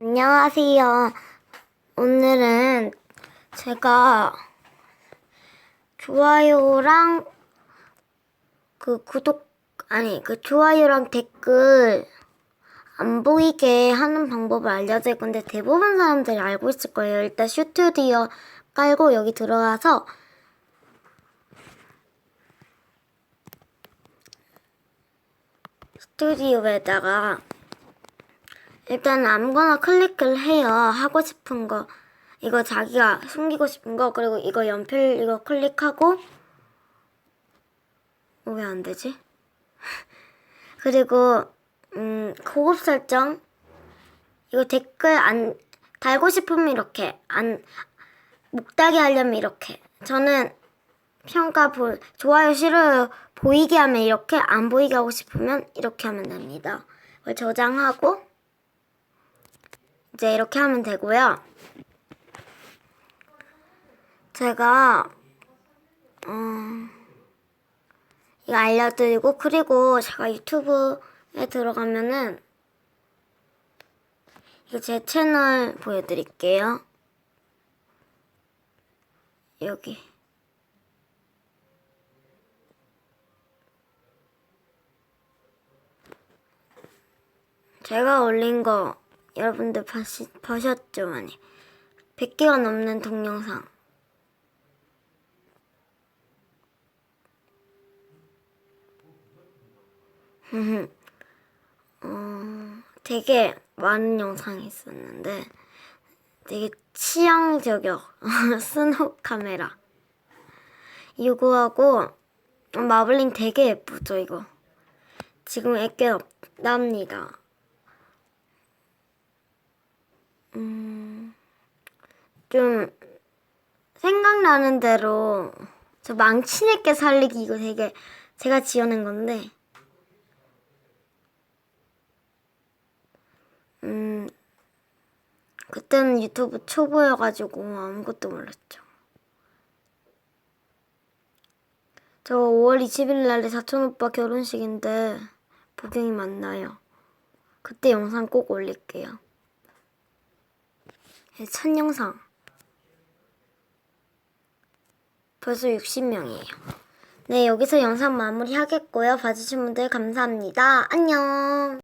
안녕하세요. 오늘은 제가 좋아요랑 그 구독, 아니, 그 좋아요랑 댓글 안 보이게 하는 방법을 알려드릴 건데 대부분 사람들이 알고 있을 거예요. 일단 슈튜디오 깔고 여기 들어가서 스튜디오에다가 일단 아무거나 클릭을 해요. 하고 싶은 거. 이거 자기가 숨기고 싶은 거. 그리고 이거 연필 이거 클릭하고. 어, 왜안 되지? 그리고, 음, 고급 설정. 이거 댓글 안, 달고 싶으면 이렇게. 안, 목달게 하려면 이렇게. 저는 평가 볼, 좋아요 싫어요 보이게 하면 이렇게, 안 보이게 하고 싶으면 이렇게 하면 됩니다. 저장하고, 이제 이렇게 하면 되고요. 제가 음, 이거 알려드리고 그리고 제가 유튜브에 들어가면은 이거 제 채널 보여드릴게요. 여기 제가 올린 거 여러분들 보시, 보셨죠 많이? 100개가 넘는 동영상. 어, 되게 많은 영상이 있었는데 되게 취향 저격 스노우 카메라. 이거 하고 마블링 되게 예쁘죠 이거. 지금 애께 없답니다 좀 생각나는 대로 저 망치내게 살리기 이거 되게 제가 지어낸 건데 음 그때는 유튜브 초보여가지고 아무것도 몰랐죠. 저 5월 20일 날에 사촌 오빠 결혼식인데 복용이 만나요. 그때 영상 꼭 올릴게요. 네, 첫 영상. 벌써 60명이에요. 네, 여기서 영상 마무리 하겠고요. 봐주신 분들 감사합니다. 안녕!